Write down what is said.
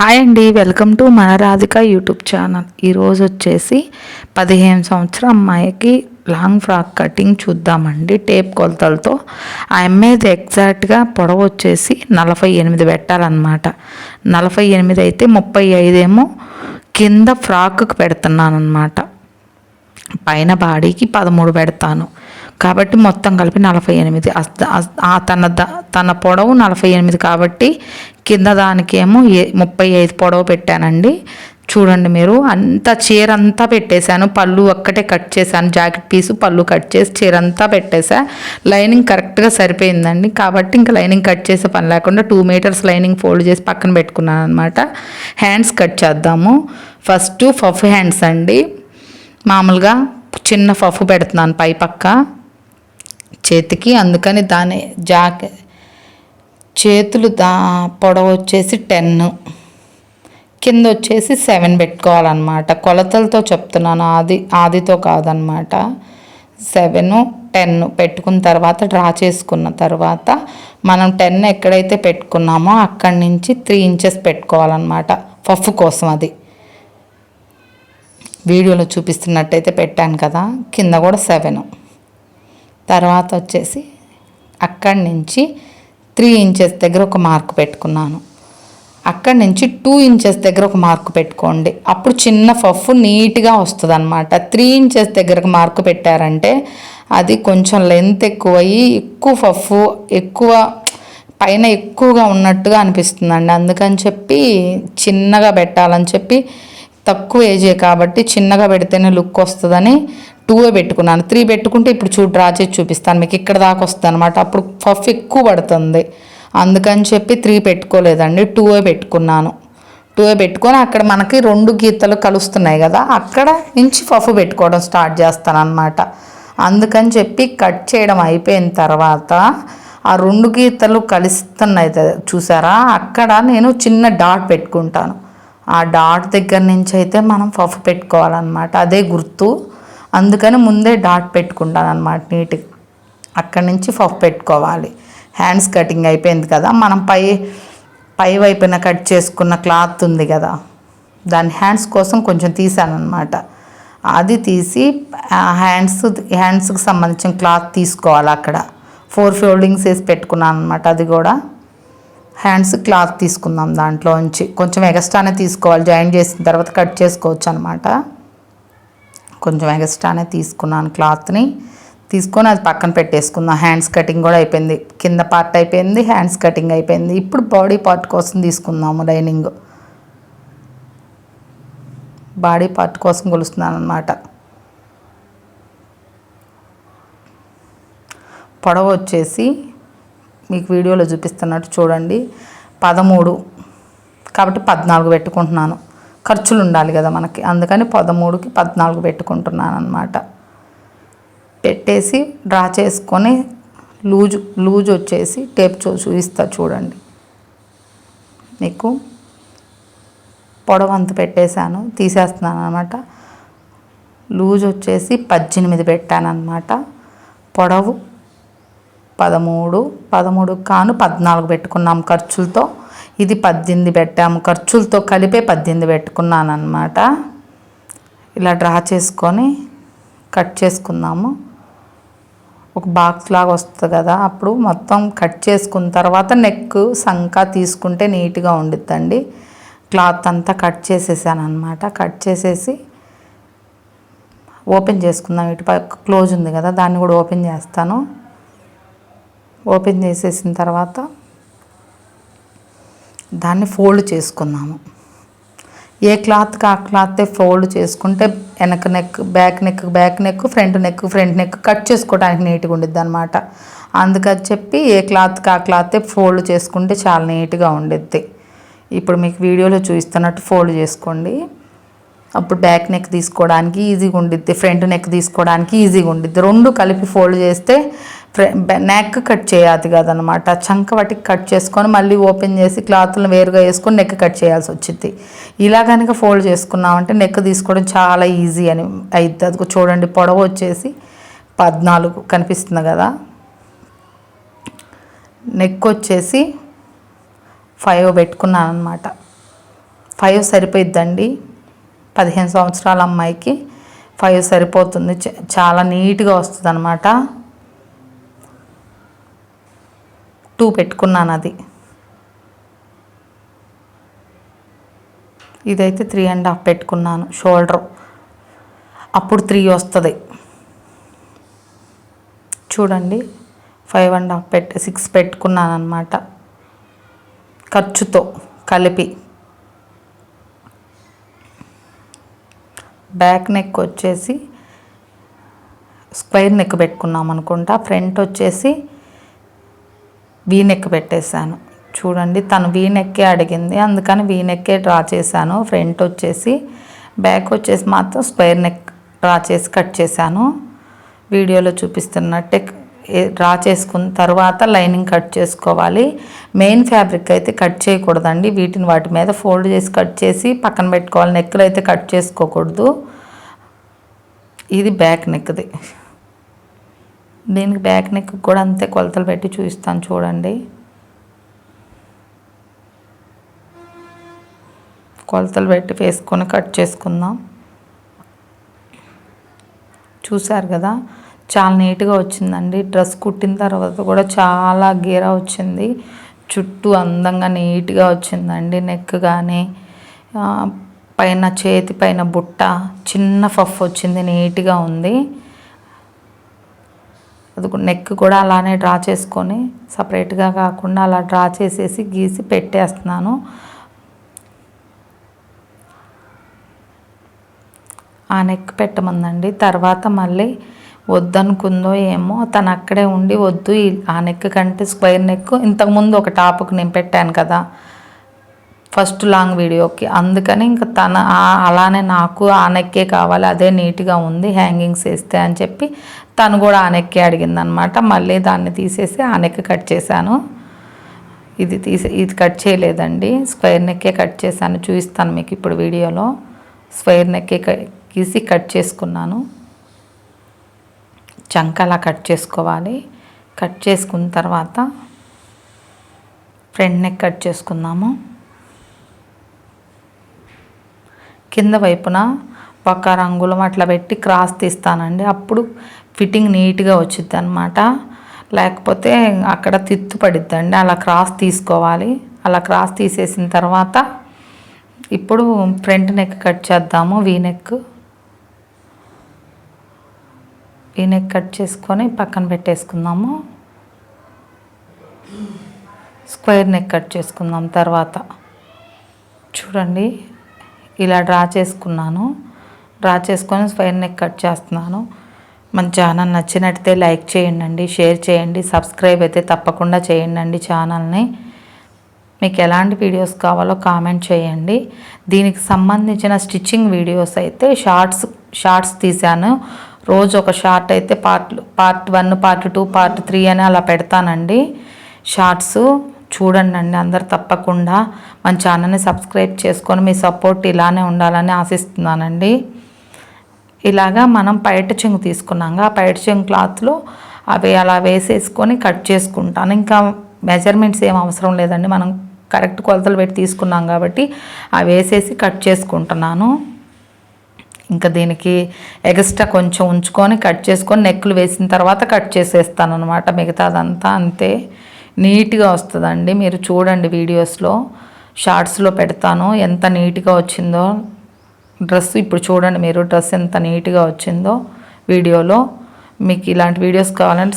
Hi అండి welcome to మన Radhika YouTube channel. ఈరోజు వచ్చేసి పదిహేను సంవత్సరం అమ్మాయికి లాంగ్ ఫ్రాక్ కటింగ్ చూద్దామండి టేప్ కొలతలతో. ఆ అమ్మాయిది ఎగ్జాక్ట్గా పొడవు వచ్చేసి నలభై ఎనిమిది పెట్టాలన్నమాట. నలభై ఎనిమిది అయితే ముప్పై ఐదేమో కింద ఫ్రాక్కి పెడుతున్నాను అనమాట పైన బాడీకి పదమూడు పెడతాను. కాబట్టి మొత్తం కలిపి నలభై ఎనిమిది. అస్- ఆ తన ద తన పొడవు నలభై ఎనిమిది కాబట్టి కింద దానికేమో ఏ ముప్పై ఐదు పొడవు పెట్టానండి. చూడండి మీరు అంత చీర అంతా పెట్టేశాను. పళ్ళు ఒక్కటే కట్ చేశాను. జాకెట్ పీసు పళ్ళు కట్ చేసి చీర అంతా పెట్టేసా లైనింగ్ కరెక్ట్గా సరిపోయిందండి. కాబట్టి ఇంకా లైనింగ్ కట్ చేసే పని లేకుండా టూ మీటర్స్ లైనింగ్ ఫోల్డ్ చేసి పక్కన పెట్టుకున్నాను అనమాట హ్యాండ్స్ కట్ చేద్దాము. ఫస్ట్ ఫఫ్ హ్యాండ్స్ అండి. మామూలుగా చిన్న ఫఫ్ పెడుతున్నాను పై పక్క. చేతికి అందుకని దాని జాకె చేతులు దా పొడవు వచ్చేసి టెన్. కింద వచ్చేసి సెవెన్ పెట్టుకోవాలన్నమాట. కొలతలతో చెప్తున్నాను ఆది ఆదితో కాదనమాట సెవెను టెన్ పెట్టుకున్న తర్వాత డ్రా చేసుకున్న తర్వాత మనం టెన్ ఎక్కడైతే పెట్టుకున్నామో అక్కడి నుంచి త్రీ ఇంచెస్ పెట్టుకోవాలన్నమాట. పఫ్ కోసం అది. వీడియోలో చూపిస్తున్నట్టయితే పెట్టాను కదా కింద కూడా సెవెన్. తర్వాత వచ్చేసి అక్కడి నుంచి త్రీ ఇంచెస్ దగ్గర ఒక మార్క్ పెట్టుకున్నాను. అక్కడి నుంచి టూ ఇంచెస్ దగ్గర ఒక మార్క్ పెట్టుకోండి. అప్పుడు చిన్న ఫఫ్ నీట్గా వస్తుంది అనమాట త్రీ ఇంచెస్ దగ్గరకు మార్క్ పెట్టారంటే అది కొంచెం లెంత్ ఎక్కువయ్యి ఎక్కువ ఫఫ్ ఎక్కువ పైన ఎక్కువగా ఉన్నట్టుగా అనిపిస్తుందండి. అందుకని చెప్పి చిన్నగా పెట్టాలని చెప్పి తక్కువ ఏజే కాబట్టి చిన్నగా పెడితేనే లుక్ వస్తుందని టూవే పెట్టుకున్నాను. త్రీ పెట్టుకుంటే ఇప్పుడు చూ డ్రా చేసి చూపిస్తాను. మీకు ఇక్కడ దాకా వస్తుంది అనమాట అప్పుడు పఫ్ ఎక్కువ పడుతుంది. అందుకని చెప్పి త్రీ పెట్టుకోలేదండి. టూవే పెట్టుకున్నాను. టూవే పెట్టుకొని అక్కడ మనకి రెండు గీతలు కలుస్తున్నాయి కదా అక్కడ నుంచి పఫ్ పెట్టుకోవడం స్టార్ట్ చేస్తాను అనమాట అందుకని చెప్పి కట్ చేయడం అయిపోయిన తర్వాత ఆ రెండు గీతలు కలుస్తున్నాయి చూసారా? అక్కడ నేను చిన్న డాట్ పెట్టుకుంటాను. ఆ డాట్ దగ్గర నుంచి అయితే మనం పఫ్ పెట్టుకోవాలన్నమాట. అదే గుర్తు. అందుకని ముందే డాట్ పెట్టుకుంటాను అనమాట నీట్గా. అక్కడి నుంచి పఫ్ పెట్టుకోవాలి. హ్యాండ్స్ కటింగ్ అయిపోయింది కదా మనం పై పై వైపున కట్ చేసుకున్న క్లాత్ ఉంది కదా దాని హ్యాండ్స్ కోసం కొంచెం తీసాను అనమాట అది తీసి హ్యాండ్స్ హ్యాండ్స్కి సంబంధించిన క్లాత్ తీసుకోవాలి అక్కడ. ఫోర్ ఫోల్డింగ్స్ వేసి పెట్టుకున్నాను అనమాట అది కూడా. హ్యాండ్స్ క్లాత్ తీసుకుందాం దాంట్లో నుంచి కొంచెం ఎగస్ట్రానే తీసుకోవాలి. జాయిన్ చేసిన తర్వాత కట్ చేసుకోవచ్చు అనమాట కొంచెం ఎగస్ట్రానే తీసుకున్నాను క్లాత్ని. తీసుకొని అది పక్కన పెట్టేసుకుందాం హ్యాండ్స్ కటింగ్ కూడా అయిపోయింది. కింద పార్ట్ అయిపోయింది హ్యాండ్స్ కటింగ్ అయిపోయింది. ఇప్పుడు బాడీ పార్ట్ కోసం తీసుకుందాము లైనింగ్. బాడీ పార్ట్ కోసం కొలుస్తున్నాను అనమాట పొడవ వచ్చేసి మీకు వీడియోలో చూపిస్తున్నట్టు చూడండి. పదమూడు. కాబట్టి పద్నాలుగు పెట్టుకుంటున్నాను. ఖర్చులు ఉండాలి కదా మనకి. అందుకని పదమూడుకి పద్నాలుగు పెట్టుకుంటున్నాను అనమాట పెట్టేసి డ్రా చేసుకొని లూజు లూజ్ వచ్చేసి టేప్ చూ చూపిస్తా చూడండి. మీకు పొడవంత పెట్టేశాను తీసేస్తున్నాను అనమాట లూజ్ వచ్చేసి పద్దెనిమిది పెట్టాను అనమాట పొడవు పదమూడు పదమూడు కాను పద్నాలుగు పెట్టుకున్నాం ఖర్చులతో. ఇది పద్దెనిమిది పెట్టాము. ఖర్చులతో కలిపే పద్దెనిమిది పెట్టుకున్నాను అనమాట ఇలా డ్రా చేసుకొని కట్ చేసుకుందాము. ఒక బాక్స్ లాగా వస్తుంది కదా అప్పుడు మొత్తం కట్ చేసుకున్న తర్వాత నెక్ సంక తీసుకుంటే నీట్గా ఉండిద్దండి. క్లాత్ అంతా కట్ చేసేసాను అనమాట కట్ చేసేసి ఓపెన్ చేసుకుందాం. ఇటు పక్క క్లోజ్ ఉంది కదా దాన్ని కూడా ఓపెన్ చేస్తాను. ఓపెన్ చేసేసిన తర్వాత దాన్ని ఫోల్డ్ చేసుకుందాము ఏ క్లాత్కి ఆ క్లాత్ ఫోల్డ్ చేసుకుంటే వెనక neck back neck back neck front neck front neck cut చేసుకోవడానికి నీట్గా ఉండిద్ది అనమాట అందుకని చెప్పి ఏ క్లాత్కి ఆ క్లాత్ ఫోల్డ్ చేసుకుంటే చాలా నీట్గా ఉండిద్ది. ఇప్పుడు మీకు వీడియోలో చూపిస్తున్నట్టు ఫోల్డ్ చేసుకోండి. అప్పుడు బ్యాక్ నెక్ తీసుకోవడానికి ఈజీగా ఉండిద్ది ఫ్రంట్ నెక్ తీసుకోవడానికి ఈజీగా ఉండిద్ది. రెండు కలిపి ఫోల్డ్ చేస్తే నెక్ కట్ చేయాలి కదనమాట చంక వాటికి కట్ చేసుకొని మళ్ళీ ఓపెన్ చేసి క్లాత్లను వేరుగా వేసుకొని నెక్ కట్ చేయాల్సి వచ్చింది. ఇలా కనుక ఫోల్డ్ చేసుకున్నామంటే నెక్ తీసుకోవడం చాలా ఈజీ అని అయితే అది చూడండి పొడవు వచ్చేసి పద్నాలుగు కనిపిస్తుంది కదా. నెక్ వచ్చేసి ఫైవ్ పెట్టుకున్నాను అనమాట ఫైవ్ సరిపోయిద్దండి. పదిహేను సంవత్సరాల అమ్మాయికి ఫైవ్ సరిపోతుంది. చాలా నీట్గా వస్తుంది అనమాట టూ పెట్టుకున్నాను అది. ఇదైతే త్రీ అండ్ హాఫ్ పెట్టుకున్నాను షోల్డర్ అప్పుడు త్రీ వస్తుంది. చూడండి ఫైవ్ అండ్ హాఫ్ పెట్టి సిక్స్ పెట్టుకున్నాను అనమాట ఖర్చుతో కలిపి. బ్యాక్ నెక్ వచ్చేసి స్క్వైర్ నెక్ పెట్టుకున్నాం అనుకుంటా ఫ్రంట్ వచ్చేసి వీ నెక్ పెట్టేశాను. చూడండి తను వీనెక్కే అడిగింది. అందుకని వీ నెక్కే డ్రా చేశాను. ఫ్రంట్ వచ్చేసి బ్యాక్ వచ్చేసి మాత్రం స్క్వేర్ నెక్ డ్రా చేసి కట్ చేశాను. వీడియోలో చూపిస్తున్నట్టే డ్రా చేసుకున్న తర్వాత లైనింగ్ కట్ చేసుకోవాలి. మెయిన్ ఫ్యాబ్రిక్ అయితే కట్ చేయకూడదండి. వీటిని వాటి మీద ఫోల్డ్ చేసి కట్ చేసి పక్కన పెట్టుకోవాలి. నెక్లు అయితే కట్ చేసుకోకూడదు. ఇది బ్యాక్ నెక్ది. దీనికి బ్యాక్ నెక్ కూడా అంతే కొలతలు పెట్టి చూపిస్తాను చూడండి. కొలతలు పెట్టి వేసుకొని కట్ చేసుకుందాం. చూశారు కదా? చాలా నీట్గా వచ్చిందండి. డ్రెస్ కుట్టిన తర్వాత కూడా చాలా గీరా వచ్చింది. చుట్టూ అందంగా నీట్గా వచ్చిందండి నెక్ కానీ పైన చేతి పైన బుట్ట చిన్న ఫఫ్ వచ్చింది నీట్గా ఉంది. అది నెక్ కూడా అలానే డ్రా చేసుకొని సపరేట్గా కాకుండా అలా డ్రా చేసేసి గీసి పెట్టేస్తున్నాను. ఆ నెక్ పెట్టమందండి. తర్వాత మళ్ళీ వద్దనుకుందో ఏమో తను అక్కడే ఉండి వద్దు ఆ నెక్ కంటే స్క్వేర్ నెక్ ఇంతకుముందు ఒక టాప్కి నేను పెట్టాను కదా. ఫస్ట్ లాంగ్ వీడియోకి. అందుకని ఇంకా తన అలానే నాకు ఆ నెక్కే కావాలి అదే నీట్గా ఉంది హ్యాంగింగ్స్ వేస్తే అని చెప్పి తను కూడా ఆ నెక్కే అడిగిందనమాట. మళ్ళీ దాన్ని తీసేసి ఆ నెక్ కట్ చేశాను. ఇది తీసే ఇది కట్ చేయలేదండి. స్క్వేర్ నెక్కే కట్ చేశాను చూపిస్తాను మీకు ఇప్పుడు వీడియోలో. స్క్వేర్ నెక్కే గీసి కట్ చేసుకున్నాను. చంక అలా కట్ చేసుకోవాలి. కట్ చేసుకున్న తర్వాత ఫ్రంట్ నెక్ కట్ చేసుకుందాము. కింద వైపున ఒక రంగులం అట్లా పెట్టి క్రాస్ తీస్తానండి. అప్పుడు ఫిట్టింగ్ నీట్గా వచ్చింది అనమాట లేకపోతే అక్కడ తిత్తు పడిద్దండి. అలా క్రాస్ తీసుకోవాలి. అలా క్రాస్ తీసేసిన తర్వాత ఇప్పుడు ఫ్రంట్ నెక్ కట్ చేద్దాము. V neck. V neck cut చేసుకొని పక్కన పెట్టేసుకుందాము. స్క్వేర్ నెక్ కట్ చేసుకుందాం తర్వాత. చూడండి. ఇలా డ్రా చేసుకున్నాను. డ్రా చేసుకొని స్క్వేర్ నెక్ కట్ చేస్తున్నాను. మన ఛానల్ నచ్చినట్టయితే లైక్ చేయండి షేర్ చేయండి సబ్స్క్రైబ్ అయితే తప్పకుండా చేయండి ఛానల్ని. మీకు ఎలాంటి వీడియోస్ కావాలో కామెంట్ చేయండి. దీనికి సంబంధించిన స్టిచ్చింగ్ వీడియోస్ అయితే షార్ట్స్ షార్ట్స్ తీశాను. రోజు ఒక షార్ట్ అయితే part part one part two part three అని అలా పెడతానండి. షార్ట్స్ చూడండి అండి అందరు తప్పకుండా మన ఛానల్ని సబ్స్క్రైబ్ చేసుకొని మీ సపోర్ట్ ఇలానే ఉండాలని ఆశిస్తున్నానండి. ఇలాగా మనం పైట చెంగు తీసుకున్నాక ఆ పైట చెంగు క్లాత్లో అవి అలా వేసేసుకొని కట్ చేసుకుంటాను. ఇంకా మెజర్మెంట్స్ ఏం అవసరం లేదండి మనం కరెక్ట్ కొలతలు పెట్టి తీసుకున్నాం కాబట్టి అవి వేసేసి కట్ చేసుకుంటున్నాను. ఇంకా దీనికి ఎగస్ట్రా కొంచెం ఉంచుకొని కట్ చేసుకొని నెక్కులు వేసిన తర్వాత కట్ చేసేస్తాను అనమాట మిగతాదంతా అంతే. నీట్గా వస్తుందండి. మీరు చూడండి వీడియోస్లో. షార్ట్స్లో పెడతాను. ఎంత నీట్గా వచ్చిందో. డ్రెస్ ఇప్పుడు చూడండి మీరు డ్రెస్ ఎంత నీట్గా వచ్చిందో వీడియోలో. మీకు ఇలాంటి వీడియోస్ కావాలంటే